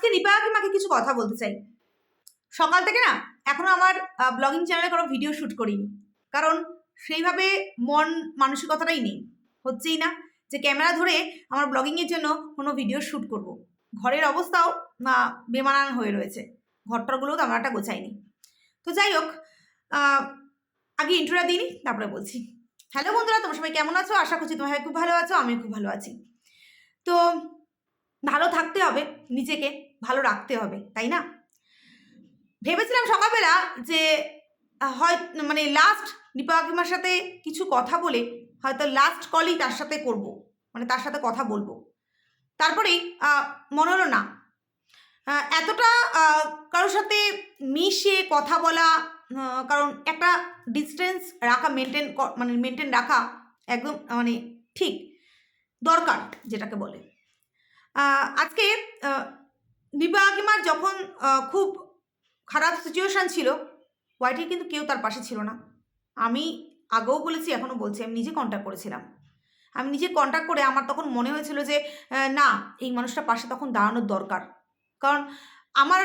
আজকে দীপা কাকিমাকে কিছু কথা বলতে চাই। সকাল থেকে না, এখনও আমার ব্লগিং চ্যানেলে কোনো ভিডিও শ্যুট করিনি। কারণ সেইভাবে মন মানসিকতাটাই নেই। হচ্ছেই না যে ক্যামেরা ধরে আমার ব্লগিংয়ের জন্য কোনো ভিডিও শ্যুট করব। ঘরের অবস্থাও বেমানান হয়ে রয়েছে। ঘরটরগুলোও তো আমার একটা গোছাইনি তো যাই হোক আগে ইন্ট্রোটা দিইনি, তারপরে বলছি। হ্যালো বন্ধুরা, তোমার সবাই কেমন আছো? আশা করছি তোমার খুব ভালো আছো আমি খুব ভালো আছি। তো ভালো থাকতে হবে নিজেকে। ভালো রাখতে হবে, তাই না? ভেবেছিলাম সকালবেলা যে হয় মানে লাস্ট দীপা কাকিমার সাথে কিছু কথা বলে হয়তো লাস্ট কলই তার সাথে করব মানে তার সাথে কথা বলব। তারপরেই মনে হলো না। এতটা কারোর সাথে মিশে কথা বলা কারণ একটা ডিস্টেন্স রাখা মেনটেন মানে মেনটেন রাখা একদম মানে ঠিক দরকার, যেটাকে বলে। আজকে দীপা কাকিমার যখন খুব খারাপ সিচুয়েশান ছিল, ওয়াইটির কিন্তু কেউ তার পাশে ছিল না। আমি আগেও বলেছি, এখনও বলছি, আমি নিজে কন্ট্যাক্ট করেছিলাম। আমি নিজে কন্ট্যাক্ট করে আমার তখন মনে হয়েছিল যে না, এই মানুষটার পাশে তখন দাঁড়ানোর দরকার। কারণ আমার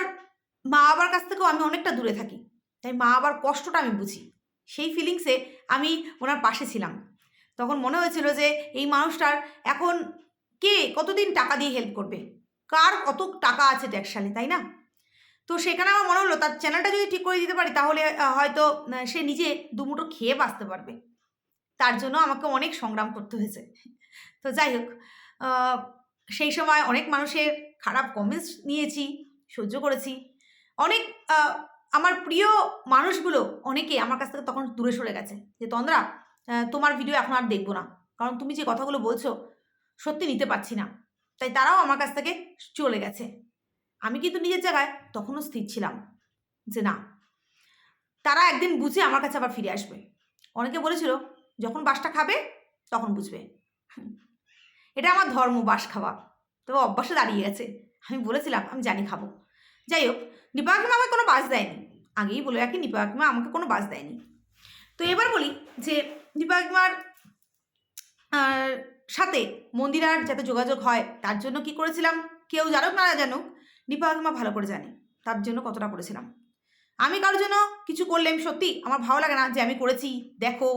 মা বাবার কাছ থেকেও আমি অনেকটা দূরে থাকি, তাই মা বাবার কষ্টটা আমি বুঝি। সেই ফিলিংসে আমি ওনার পাশে ছিলাম। তখন মনে হয়েছিল যে, এই মানুষটার এখন কে কতদিন টাকা দিয়ে হেল্প করবে? কার কত টাকা আছে ট্যাক্সালে তাই না? তো সেখানে আমার মনে হলো, তার চ্যানেলটা যদি ঠিক করে দিতে পারি, তাহলে হয়তো সে নিজে দুমুটো খেয়ে বাঁচতে পারবে। তার জন্য আমাকে অনেক সংগ্রাম করতে হয়েছে। তো যাই হোক সেই সময় অনেক মানুষের খারাপ কমেন্টস নিয়েছি, সহ্য করেছি। অনেক আমার প্রিয় মানুষগুলো অনেকে আমার কাছ থেকে তখন দূরে সরে গেছে। যে, তন্দ্রা তোমার ভিডিও এখন আর দেখব না। কারণ তুমি যে কথাগুলো বলছো, সত্যি নিতে পারছি না। তাই তারাও আমার কাছ থেকে চলে গেছে। আমি কিন্তু নিজের জায়গায় তখনও স্থির ছিলাম যে না, তারা একদিন বুঝে আমার কাছে আবার ফিরে আসবে। অনেকে বলেছিল, যখন বাসটা খাবে, তখন বুঝবে। এটা আমার ধর্ম, বাস খাওয়া। তবে অভ্যাসে দাঁড়িয়ে গেছে। আমি বলেছিলাম, আমি জানি খাব। যাই হোক নিপা কাকিমা আমাকে কোনো বাস দেয়নি। আগেই বলে রাখি নিপা কাকিমা আমাকে কোনো বাস দেয়নি। তো এবার বলি যে নিপা কাকিমার সাথে মন্দিরার যাতে যোগাযোগ হয়, তার জন্য কি করেছিলাম? কেউ জানুক না জানুক, নিপা কাকিমা ভালো করে জানে, তার জন্য কতটা করেছিলাম। আমি কারোর জন্য কিছু করলে আমি সত্যি, আমার ভালো লাগে না যে আমি করেছি, দেখো,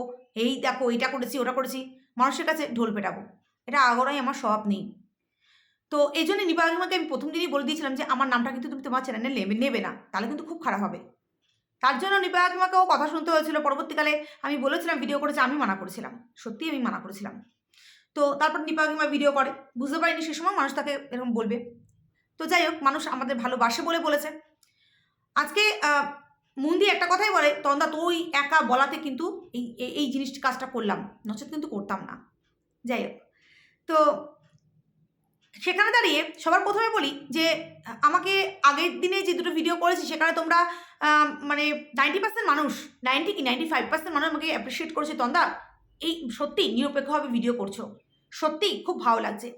এই দেখো, এইটা করেছি, ওটা করেছি, মানুষের কাছে ঢোল পেটাবো, এটা আগরাই আমার স্বভাব নেই। তো এই জন্য নিপা কাকিমাকে আমি প্রথম দিনই বলে দিয়েছিলাম যে, আমার নামটা কিন্তু তুমি তোমার চ্যানেলে নেবে নেবে না, তাহলে কিন্তু খুব খারাপ হবে। তার জন্য নিপা কাকিমাকেও কথা শুনতে হয়েছিল, পরবর্তীকালে আমি বলেছিলাম ভিডিও করেছে, আমি মানা করেছিলাম সত্যি আমি মানা করেছিলাম। তো তারপর নিপা কাকিমা ভিডিও করে। বুঝতে পারিনি সে সময় মানুষ তাকে এরকম বলবে। তো যাই হোক মানুষ আমাদের ভালোবাসে বলে বলেছে। আজকে আহ, মন্দি একটা কথাই বলে তন্দা তুই একা বলাতে কিন্তু এই এই- এই জিনিসটা কাজটা করলাম নচেত কিন্তু করতাম না। যাই হোক তো সেখানে দাঁড়িয়ে সবার প্রথমে বলি যে আমাকে আগের দিনে যে দুটো ভিডিও করেছি সেখানে তোমরা মানে নাইনটি পার্সেন্ট মানুষ নাইনটি কি নাইনটি ফাইভ পার্সেন্ট মানুষ আমাকে অ্যাপ্রিসিয়েট করেছে। তন্দা এই সত্যি নিরপেক্ষভাবে ভিডিও করছ। সত্যি খুব ভালো লাগছে।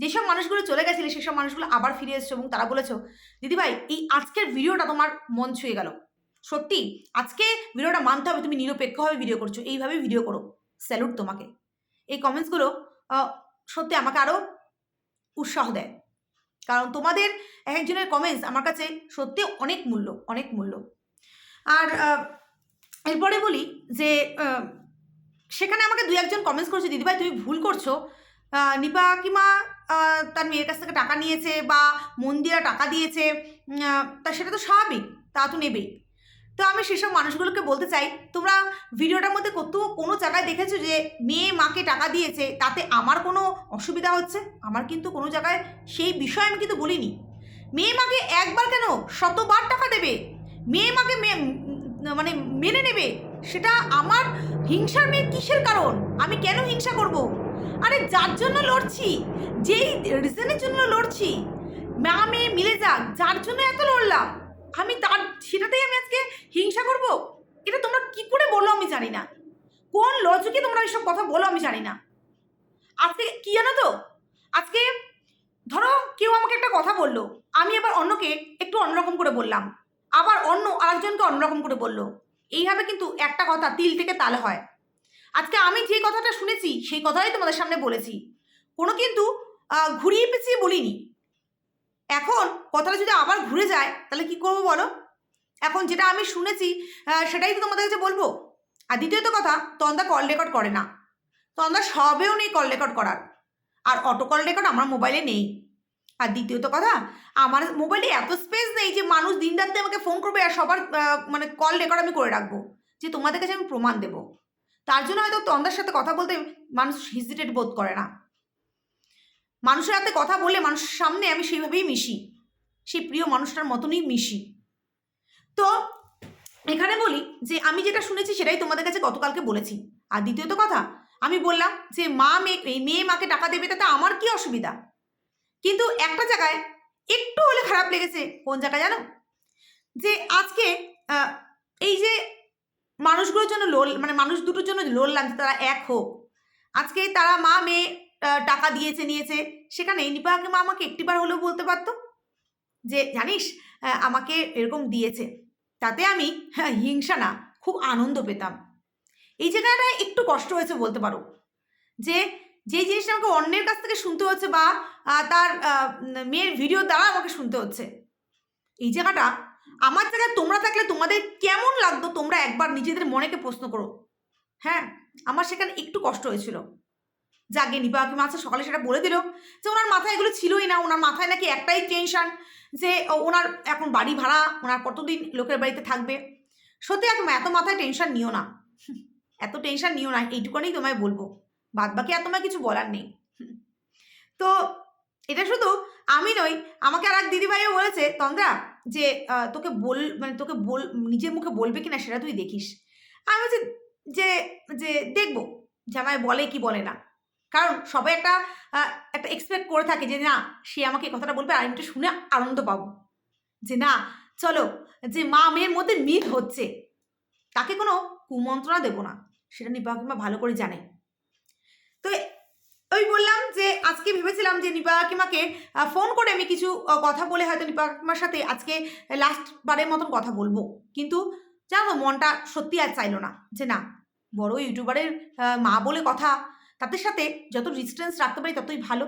যেসব মানুষগুলো চলে গেছিলে, সেসব মানুষগুলো আবার ফিরে এসছো এবং তারা বলেছ দিদিভাই এই আজকের ভিডিওটা তোমার মন ছুঁয়ে গেল। সত্যি, আজকে ভিডিওটা মানতে হবে, তুমি নিরপেক্ষভাবে ভিডিও করছ। এইভাবে ভিডিও করো। স্যালুট তোমাকে। এই কমেন্টসগুলো সত্যি আমাকে আরও উৎসাহ দেয়। কারণ তোমাদের এক একজনের কমেন্টস আমার কাছে সত্যি অনেক মূল্য অনেক মূল্য। আর এরপরে বলি যে সেখানে আমাকে দুই একজন কমেন্টস করেছে দিদিভাই তুমি ভুল করছ। নিপা কিমা তার মেয়ের কাছ থেকে টাকা নিয়েছে বা মন্দিরা টাকা দিয়েছে তা সেটা তো স্বাভাবিক, তা তো নেবেই। তো আমি সেসব মানুষগুলোকে বলতে চাই, তোমরা ভিডিওটার মধ্যে কত কোনো জায়গায় দেখেছ যে মেয়ে মাকে টাকা দিয়েছে, তাতে আমার কোনো অসুবিধা হচ্ছে? আমার কিন্তু কোনো জায়গায় সেই বিষয় আমি কিন্তু বলিনি। মেয়ে মাকে একবার কেন শতবার টাকা দেবে? মেয়ে মাকে মানে মেনে নেবে? সেটা আমার হিংসার মেয়ে কিসের কারণ? আমি কেন হিংসা করব? আরে যার জন্য লড়ছি, যেই রিজনের জন্য লড়ছি, মা মেয়ে মিলে যাক, যার জন্য এত লড়লাম, আমি তার, সেটাতেই আমি আজকে হিংসা করব? এটা তোমরা কি করে বলো আমি জানি না। কোন লজিকে তোমরা এইসব কথা বলো আমি জানি না। আজকে কি জানো তো? আজকে ধরো কেউ আমাকে একটা কথা বলল, আমি এবার অন্যকে একটু অন্যরকম করে বললাম, আবার অন্য আরেকজনকে অন্যরকম করে বলল। এইভাবে কিন্তু একটা কথা তিল থেকে তালে হয়। আজকে আমি যে কথাটা শুনেছি, সেই কথাই তোমাদের সামনে বলেছি। কোনো কিন্তু ঘুরিয়ে পেঁচিয়ে বলিনি। এখন কথাটা যদি আবার ঘুরে যায়, তাহলে কি করব বলো? এখন যেটা আমি শুনেছি সেটাই তো তোমাদের কাছে বলব। আর দ্বিতীয়ত কথা তন্দা কল রেকর্ড করে না। তন্দা সবেও নেই কল রেকর্ড করার। আর অটো কল রেকর্ড আমার মোবাইলে নেই। আর দ্বিতীয়ত কথা, আমার মোবাইলে এত স্পেস নেই যে মানুষ দিন রাত্রে আমাকে ফোন করবে আর সবার মানে কল রেকর্ড আমি করে রাখব, যে তোমাদের কাছে আমি প্রমাণ দেবো। তার জন্য হয়তো তন্দার সাথে কথা বলতে মানুষ হেজিটেট বোধ করে না। মানুষের হাতে কথা বললে মানুষের সামনে আমি সেইভাবেই মিশি, সেই প্রিয় মানুষটার মতনই মিশি। তো এখানে বলি যে আমি যেটা শুনেছি সেটাই তোমাদের কাছে গতকালকে বলেছি। আর দ্বিতীয়ত কথা, আমি বললাম যে মা মেয়ে মেয়ে মাকে টাকা দেবে তাতে আমার কি অসুবিধা? কিন্তু একটা জায়গায় একটু হলে খারাপ লেগেছে কোন জায়গায় জানো? যে আজকে এই যে মানুষগুলোর জন্য লোল মানে মানুষ দুটোর জন্য লড়লাম যে তারা এক হোক। আজকে তারা মা মেয়ে টাকা দিয়েছে নিয়েছে সেখানে নিপাকে মা আমাকে একটিবার হলেও বলতে পারতো যে জানিস আমাকে এরকম দিয়েছে তাতে আমি হ্যাঁ, হিংসা না খুব আনন্দ পেতাম। এই জায়গাটায় একটু কষ্ট হয়েছে বলতে পারো। যে যে জিনিসটা আমাকে অন্যের কাছ থেকে শুনতে হচ্ছে বা তার মেয়ের ভিডিও দ্বারা আমাকে শুনতে হচ্ছে। এই জায়গাটা, আমার জায়গায় তোমরা থাকলে তোমাদের কেমন লাগতো তোমরা একবার নিজেদের মনেকে প্রশ্ন করো। হ্যাঁ আমার সেখানে একটু কষ্ট হয়েছিল। যাকে নিপা কাকিমা আছে সকালে সেটা বলে দিল যে ওনার মাথায় এগুলো ছিলই না, ওনার মাথায় নাকি একটাই টেনশন যে ওনার এখন বাড়ি ভাড়া, ওনার কতদিন লোকের বাড়িতে থাকবে। সত্যি এখন এত মাথায় টেনশন নিও না। এত টেনশন নিও না, এইটুকুনি তোমায় বলব। বাদ বাকি আর তোমায় কিছু বলার নেই। তো এটা শুধু আমি নই, আমাকে আর এক দিদিভাইও বলেছে, তন্দ্রা, যে তোকে বল মানে তোকে বল, নিজের মুখে বলবে কিনা সেটা তুই দেখিস। আমি বলছি, যে যে, দেখব। জামাই বলে কি বলে না। কারণ সবাই একটা একটা এক্সপেক্ট করে থাকে যে, না, সে আমাকে কথাটা বলবে আর আমি একটু শুনে আনন্দ পাবো। যে, না, চলো, যে, মা মেয়ের মধ্যে মিল হচ্ছে, তাকে কোনো কুমন্ত্রণা দেবো না। সেটা নিপা কিংবা ভালো করে জানে। তো ওই বললাম যে, আজকে ভেবেছিলাম যে নিপা কাকিমাকে ফোন করে আমি কিছু কথা বলে হয়তো নিপা কাকিমার সাথে আজকে লাস্ট বারের মতন কথা বলব। কিন্তু জানো মনটা সত্যি আর চাইলো না যে না, বড় ইউটিউবারের মা বলে কথা, তাদের সাথে যত ডিস্টেন্স রাখতে পারি ততই ভালো,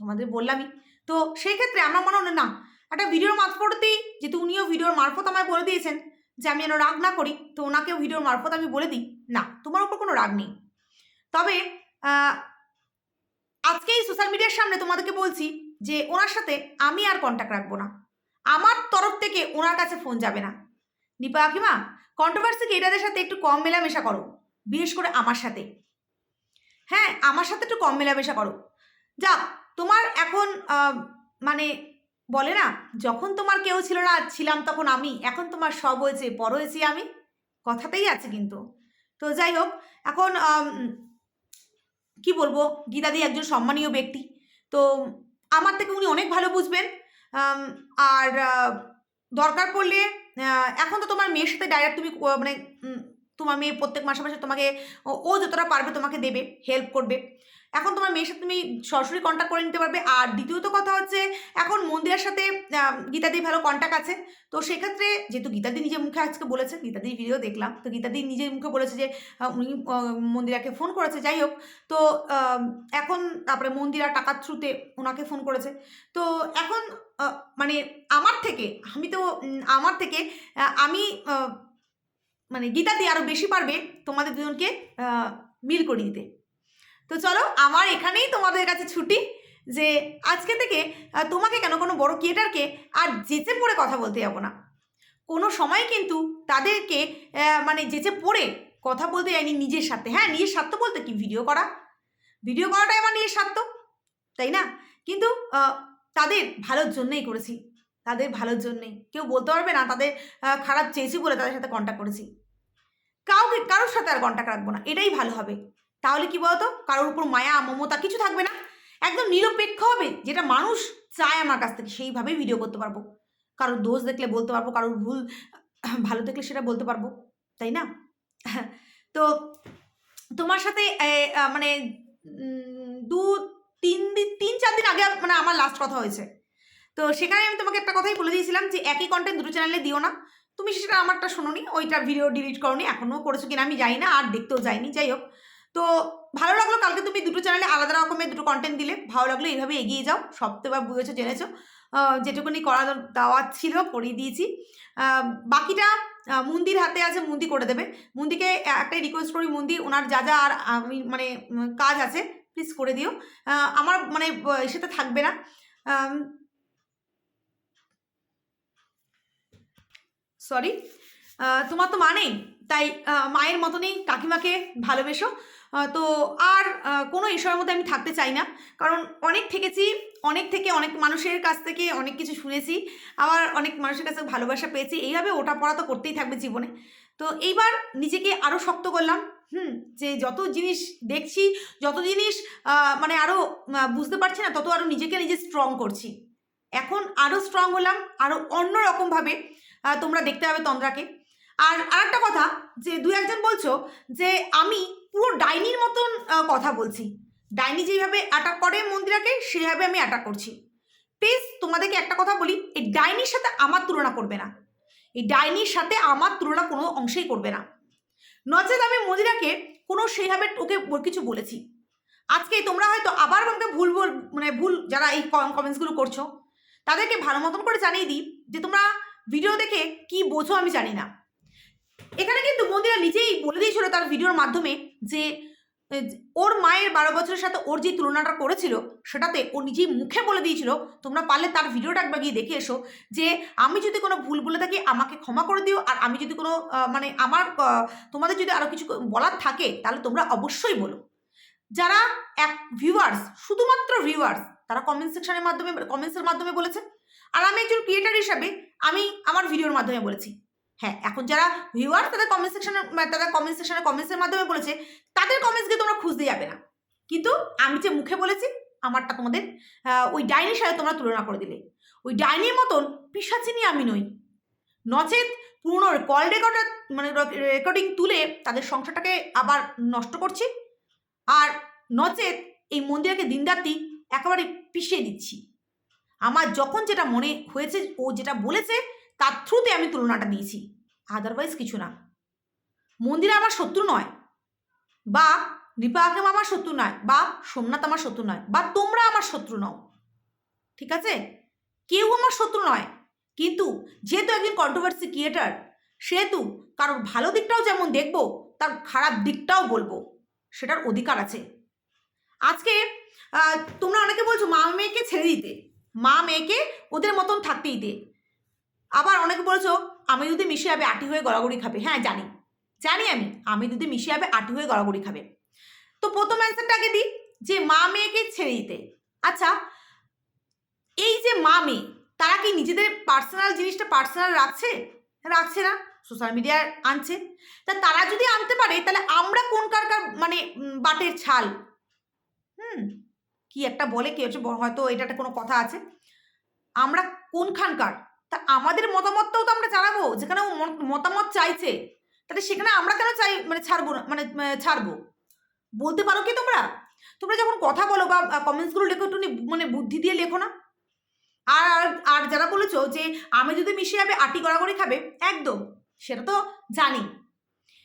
তোমাদের বললামই। তো সেই ক্ষেত্রে আমার মনে হলো, না, একটা ভিডিওর মারফতেই যেহেতু উনিও ভিডিওর মারফত আমায় বলে দিয়েছেন যে আমি যেন রাগ না করি, তো ওনাকেও ভিডিওর মারফত আমি বলে দিই। না, তোমার উপর কোনো রাগ নেই। তবে আজকেই সোশ্যাল মিডিয়ার সামনে তোমাদেরকে বলছি যে ওনার সাথে আমি আর কন্ট্যাক্ট রাখব না। আমার তরফ থেকে ওনার কাছে ফোন যাবে না। নিপা কাকিমা কন্ট্রোভার্সি এটাদের সাথে একটু কম মেলামেশা করো, বিশেষ করে আমার সাথে। হ্যাঁ আমার সাথে একটু কম মেলামেশা করো। যাক, তোমার এখন মানে বলে না, যখন তোমার কেউ ছিল না, ছিলাম তখন আমি, এখন তোমার সব হয়েছে, বড় হয়েছি আমি। কথাতেই আছে কিন্তু। তো যাই হোক, এখন কি বলব? গীতাদি একজন সম্মানীয় ব্যক্তি। তো আমার থেকে উনি অনেক ভালো বুঝবেন। আর দরকার পড়লে এখন তো তোমার মেয়ের সাথে ডাইরেক্ট তুমি মানে তোমার মেয়ে প্রত্যেক মাসে মাসে তোমাকে, ও যতটা পারবে তোমাকে দেবে হেল্প করবে। এখন তোমার মেয়ের সাথে তুমি সরাসরি কন্ট্যাক্ট করে নিতে পারবে। আর দ্বিতীয়ত কথা হচ্ছে, এখন মন্দিরের সাথে গীতাদি ভালো কন্ট্যাক্ট আছে। তো সেক্ষেত্রে যেহেতু গীতাদি নিজের মুখে আজকে বলেছে, গীতাদির ভিডিও দেখলাম, তো গীতাদি নিজের মুখে বলেছে যে উনি মন্দিরাকে ফোন করেছে। যাই হোক, তো এখন তারপরে মন্দিরা টাকার থ্রুতে ওনাকে ফোন করেছে। তো এখন মানে আমার থেকে, আমি তো আমার থেকে আমি মানে গীতাদি আরও বেশি পারবে তোমাদের দুজনকে মিল করে দিতে। তো চলো, আমার এখানেই তোমাদের কাছে ছুটি যে আজকে থেকে তোমাকে কেন কোনো বড় ক্রিয়েটারকে আর যেচে পড়ে কথা বলতে যাব না। কোনো সময় কিন্তু তাদেরকে মানে যেচে পড়ে কথা বলতে যায়নি নিজের স্বার্থে। হ্যাঁ নিজের স্বার্থ বলতে কি? ভিডিও করা। ভিডিও করাটাই আমার নিজের স্বার্থ, তাই না? কিন্তু তাদের ভালোর জন্যই করেছি। তাদের ভালোর জন্যই। কেউ বলতে পারবে না, তাদের খারাপ চেয়েছি বলে তাদের সাথে কন্ট্যাক্ট করেছি। কাউকে, কারোর সাথে আর কন্ট্যাক্ট রাখব না। এটাই ভালো হবে। তাহলে কি বলতো? কারোর উপর মায়া, মমতা কিছু থাকবে না। একদম নিরপেক্ষ হবে, যেটা মানুষ চায় আমার কাছ থেকে, সেইভাবেই ভিডিও করতে পারব। কারোর দোষ দেখলে বলতে পারব, কারোর ভুল ভালো দেখলে সেটা বলতে পারব, তাই না? তো তোমার সাথে মানে দু, তিন দিন তিন, চার দিন আগে মানে আমার লাস্ট কথা হয়েছে। তো সেখানে আমি তোমাকে একটা কথাই বলে দিয়েছিলাম যে, একই কন্টেন্ট দুটো চ্যানেলে দিও না। তুমি সেটা আমারটা শোনোনি, ওইটা ভিডিও ডিলিট করনি, এখনও করেছ কিনা আমি জানি না, আর দেখতেও যাইনি। যাই হোক তো ভালো লাগল, কালকে তুমি দুটো চ্যানেলে আলাদা রকমের দুটো কন্টেন্ট দিলে। ভালো লাগল, এইভাবে এগিয়ে যাও। সব তো এবার বুঝেছ, জেনেছো। যেটুকুনি করা দেওয়ার ছিল, করিয়ে দিয়েছি। বাকিটা মুন্দির হাতে আছে, মুন্দি করে দেবে। মুন্দিকে একটাই রিকোয়েস্ট করি, মুন্দি ওনার যা যা আর আমি মানে কাজ আছে প্লিজ করে দিও। আমার মানে এর থাকবে না। সরি তোমার তো মানেই তাই মায়ের মতনই কাকিমাকে ভালোবেসো। তো আর কোনো বিষয়ের মধ্যে আমি থাকতে চাই না। কারণ অনেক থেকেছি, অনেক থেকে অনেক মানুষের কাছ থেকে অনেক কিছু শুনেছি, আবার অনেক মানুষের কাছে ভালোবাসা পেয়েছি। এইভাবে ওটা পড়া তো করতেই থাকবে জীবনে। তো এইবার নিজেকে আরও শক্ত করলাম, হুম, যে যত জিনিস দেখছি, যত জিনিস মানে আরও বুঝতে পারছি না, তত আরও নিজেকে নিজে স্ট্রং করছি। এখন আরও স্ট্রং হলাম আরও অন্য রকমভাবে তোমরা দেখতে পাবে তন্দ্রাকে। আর আরেকটা কথা, যে দু একজন বলছো, যে আমি পুরো ডাইনির মতন কথা বলছি। ডাইনি যেভাবে অ্যাটাক করে মন্দিরাকে, সেভাবে আমি অ্যাটাক করছি। প্লিজ তোমাদেরকে একটা কথা বলি, এই ডাইনির সাথে আমার তুলনা করবে না। এই ডাইনির সাথে আমার তুলনা কোনো অংশেই করবে না। নচেত আমি মন্দিরাকে কোনো সেইভাবে ওকে কিছু বলেছি। আজকে তোমরা হয়তো আবার আমাকে ভুল বল মানে ভুল যারা এই কমেন্টসগুলো করছ, তাদেরকে ভালো মতন করে জানিয়ে দিই, যে তোমরা ভিডিও দেখে কি বোঝো আমি জানি না। এখানে কিন্তু মন্দিরা নিজেই বলে দিয়েছিল তার ভিডিওর মাধ্যমে যে ওর মায়ের বারো বছরের সাথে ওর যে তুলনাটা করেছিল, সেটাতে ও নিজেই মুখে বলে দিয়েছিল। তোমরা পারলে তার ভিডিওটা একবার গিয়ে দেখে এসো যে, আমি যদি কোনো ভুল বলে থাকি, আমাকে ক্ষমা করে দিও। আর আমি যদি কোনো মানে আমার তোমাদের যদি আরও কিছু বলার থাকে, তাহলে তোমরা অবশ্যই বলো। যারা এক ভিউয়ার্স শুধুমাত্র ভিউয়ার্স তারা কমেন্ট সেকশনের মাধ্যমে কমেন্টসের মাধ্যমে বলেছে। আর আমি একজন ক্রিয়েটার হিসাবে, আমি আমার ভিডিওর মাধ্যমে বলেছি। হ্যাঁ এখন যারা ভিউয়ার তাদের কমেন্ট সেকশনে তাদের কমেন্ট সেকশনে কমেন্টসের মাধ্যমে বলেছে, তাদের কমেন্টসকে তোমরা খুঁজতে যাবে না। কিন্তু আমি যে মুখে বলেছি, আমারটা তোমাদের ওই ডাইনির সাথে তোমরা তুলনা করে দিলে। ওই ডাইনির মতন পিসাচিনি আমি নই। নচেত পুরনো কল রেকর্ডার মানে রেকর্ডিং তুলে তাদের সংসারটাকে আবার নষ্ট করছি, আর নচেত এই মন্দিরকে দিনরাত্রি একেবারে পিষিয়ে দিচ্ছি। আমার যখন যেটা মনে হয়েছে, ও যেটা বলেছে তার থ্রুতে আমি তুলনাটা দিয়েছি। আদারওয়াইজ কিছু না। মন্দির আমার শত্রু নয়। বা আকেম আমার শত্রু নয়। বা সোমনাথ আমার শত্রু নয়। বা তোমরা আমার শত্রু নও। ঠিক আছে? কেউ আমার শত্রু নয়। কিন্তু যেহেতু একজন কন্ট্রোভার্সি ক্রিয়েটার সেহেতু কারোর ভালো দিকটাও যেমন দেখব, তার খারাপ দিকটাও বলব। সেটার অধিকার আছে। আজকে তোমরা অনেকে বলছো মা মেয়েকে ছেড়ে দিতে। মা মেয়েকে ওদের মতন থাকতে দিতে আবার অনেকে বলছো, আমি যদি মিশে যাবে আটি হয়ে গড়াগড়ি খাবে। হ্যাঁ জানি। জানি আমি আমি যদি মিশে যাবে আটি হয়ে গড়াগড়ি খাবে। তো প্রথম অ্যান্সারটাকে দিই? যে মা মেয়েকে ছেড়ে দিতে। আচ্ছা এই যে মা মেয়ে, তারা কি নিজেদের পার্সোনাল জিনিসটা পার্সোনাল রাখছে? রাখছে না সোশ্যাল মিডিয়ায় আনছে। তা তারা যদি আনতে পারে, তাহলে আমরা কোন কার কার মানে বাটের ছাল? হুম, কি একটা বলে, কি হচ্ছে হয়তো এটা একটা কোনো কথা আছে। আমরা কোনখানকার? তা আমাদের মতামতটাও তো আমরা জানাব, যেখানে ও মত- মতামত চাইছে। তাহলে সেখানে আমরা কেন চাই মানে ছাড়বো না মানে ছাড়বো? বলতে পারো কি তোমরা? তোমরা যখন কথা বলো বা কমেন্টসগুলো লেখো একটু মানে বুদ্ধি দিয়ে লেখো না। আর, আর- যারা বলেছ যে, আমি যদি মিশে যাবে, আটি গড়াগড়ি খাবে, একদম, সেটা তো জানি।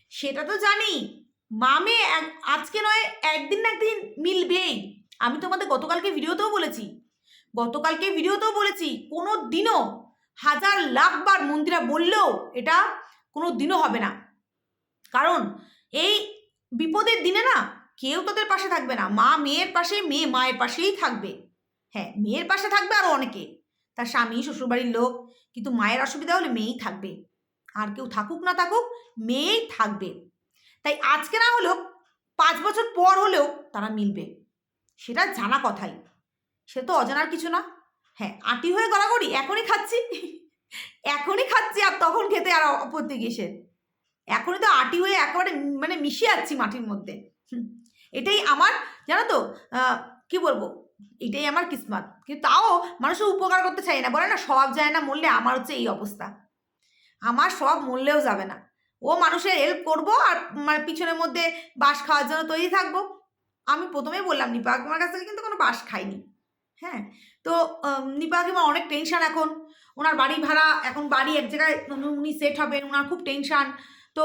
সেটা তো জানি। মামে আজকে নয়, একদিন না একদিন মিলবেই। আমি তোমাদের গতকালকে ভিডিওতেও বলেছি। গতকালকে ভিডিওতেও বলেছি কোনো দিনও হাজার লাখবার মন্দিরা বললেও এটা কোনো দিনও হবে না। কারণ এই বিপদের দিনে না কেউ তোদের পাশে থাকবে না। মা মেয়ের পাশে, মেয়ে মায়ের পাশেই থাকবে। হ্যাঁ মেয়ের পাশে থাকবে আরও অনেকে। তার স্বামী, শ্বশুরবাড়ির লোক, কিন্তু মায়ের অসুবিধা হলে মেয়েই থাকবে। আর কেউ থাকুক না থাকুক, মেয়েই থাকবে। তাই আজকে না হলেও, পাঁচ বছর পর হলেও তারা মিলবে। সেটা জানা কথাই। সে তো অজানার কিছু না। হ্যাঁ আটি হয়ে গড়াগড়ি, এখনই খাচ্ছি। এখনই খাচ্ছি আর তখন খেতে আর আপত্তি কিসের? এখনই তো আটি হয়ে একেবারে মানে মিশে যাচ্ছি মাটির মধ্যে। এটাই আমার, জানো তো কি বলব? এটাই আমার কিসমত। কিন্তু তাও মানুষের উপকার করতে চাই না। বলে না, সব যায় না মরলে আমার হচ্ছে এই অবস্থা। আমার সব মরলেও যাবে না। ও মানুষের হেল্প করব আর মানে পিছনের মধ্যে বাস খাওয়ার জন্য তৈরি থাকব। আমি প্রথমেই বললাম নিপা কাকিমার কাছ থেকে কিন্তু কোনো বাস খাইনি। হ্যাঁ তো নিপা কাকিমা অনেক টেনশন এখন। ওনার বাড়ি ভাড়া, এখন বাড়ি এক জায়গায় উনি- সেট হবেন ওনার খুব টেনশন তো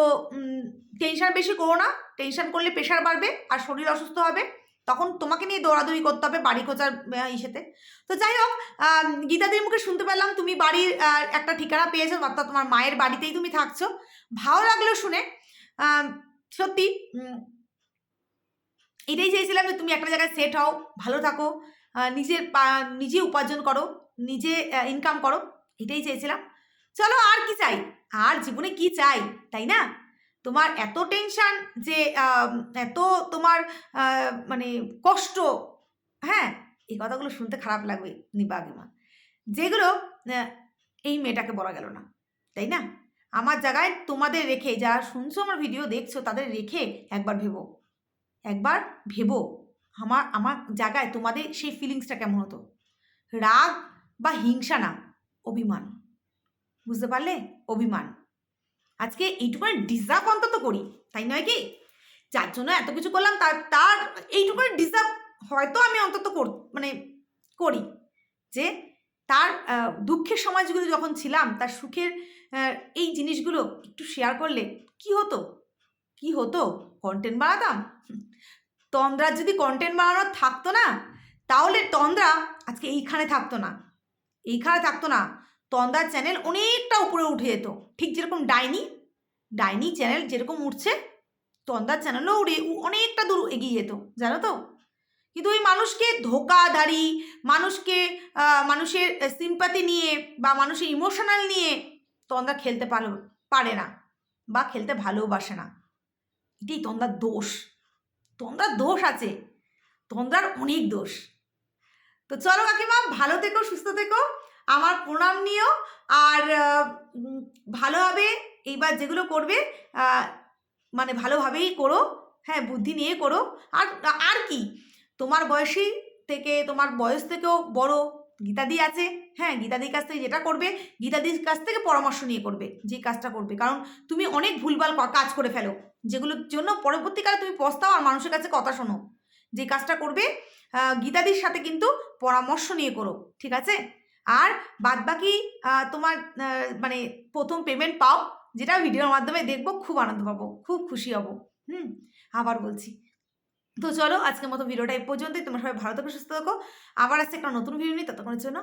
টেনশন বেশি করো না টেনশন করলে প্রেশার বাড়বে আর শরীর অসুস্থ হবে। তখন তোমাকে নিয়ে দৌড়াদৌড়ি করতে হবে বাড়ি খোঁজার ইসেতে। তো যাই হোক গীতাদির মুখে শুনতে পেলাম, তুমি বাড়ির একটা ঠিকানা পেয়েছ, অর্থাৎ তোমার মায়ের বাড়িতেই তুমি থাকছো। ভালো লাগল শুনে সত্যি এটাই চেয়েছিলাম যে তুমি একটা জায়গায় সেট হও, ভালো থাকো। নিজের নিজে উপার্জন করো, নিজে ইনকাম করো, এটাই চেয়েছিলাম। চলো আর কি চাই? আর জীবনে কি চাই? তাই না? তোমার এত টেনশন যে এত তোমার মানে কষ্ট। হ্যাঁ এই কথাগুলো শুনতে খারাপ লাগবে নিবাগিমা যেগুলো এই মেয়েটাকে বলা গেল না। তাই না? আমার জায়গায় তোমাদের রেখে, যারা শুনছো আমার ভিডিও দেখছ, তাদের রেখে একবার ভেবো। একবার ভেবো। আমার আমার জায়গায় তোমাদের সেই ফিলিংসটা কেমন হতো? রাগ বা হিংসা না অভিমান। বুঝতে পারলে? অভিমান। আজকে এইটুকু ডিজার্ভ অন্তত করি তাই নয় কি? যার জন্য এত কিছু করলাম তার তার এইটুকু ডিজার্ভ হয়তো আমি অন্তত কর মানে করি। যে তার দুঃখের সমাজগুলো যখন ছিলাম তার সুখের এই জিনিসগুলো একটু শেয়ার করলে কি হতো? কি হতো? কন্টেন্ট বানাতাম হুম, তন্দ্রার যদি কন্টেন্ট বানানোর থাকতো না, তাহলে তন্দ্রা আজকে এইখানে থাকতো না। এইখানে থাকতো না। তন্দ্রার চ্যানেল অনেকটা উপরে উঠে যেত। ঠিক যেরকম ডাইনি ডাইনি চ্যানেল যেরকম উঠছে তন্দার চ্যানেলও উড়ে অনেকটা দূর এগিয়ে যেত, জানো তো? কিন্তু ওই মানুষকে ধোকাধারি মানুষকে মানুষের সিম্পাতি নিয়ে বা মানুষের ইমোশনাল নিয়ে তন্দা খেলতে পারো পারে না বা খেলতে ভালোবাসে না। এটাই তন্দার দোষ। তন্দার দোষ আছে। তোমরা অনেক দোষ। তো চলো কাকিমা, ভালো থেকো, সুস্থ থেকো। আমার প্রণাম নিও। আর ভালোভাবে এইবার যেগুলো করবে মানে ভালোভাবেই করো। হ্যাঁ বুদ্ধি নিয়ে করো। আর আর কি? তোমার বয়সী থেকে, তোমার বয়স থেকেও বড়। গীতাদি আছে হ্যাঁ গীতাদির কাছ থেকে যেটা করবে, গীতাদির কাছ থেকে পরামর্শ নিয়ে করবে যে কাজটা করবে। কারণ তুমি অনেক ভুলভাল কাজ করে ফেলো, যেগুলোর জন্য পরবর্তীকালে তুমি পস্তাও আর মানুষের কাছে কথা শোনো। যে কাজটা করবে গীতাদির সাথে কিন্তু পরামর্শ নিয়ে করো, ঠিক আছে? আর বাদবাকি তোমার মানে প্রথম পেমেন্ট পাও, যেটা ভিডিওর মাধ্যমে দেখব, খুব আনন্দ পাবো, খুব খুশি হব। হুম, আবার বলছি। তো চলো আজকের মতো ভিডিওটা এই পর্যন্তই। তোমার সবাই ভালো থাকো, সুস্থ থাকো। আবার আসছে একটা নতুন ভিডিও নিয়ে, ততক্ষণের জন্য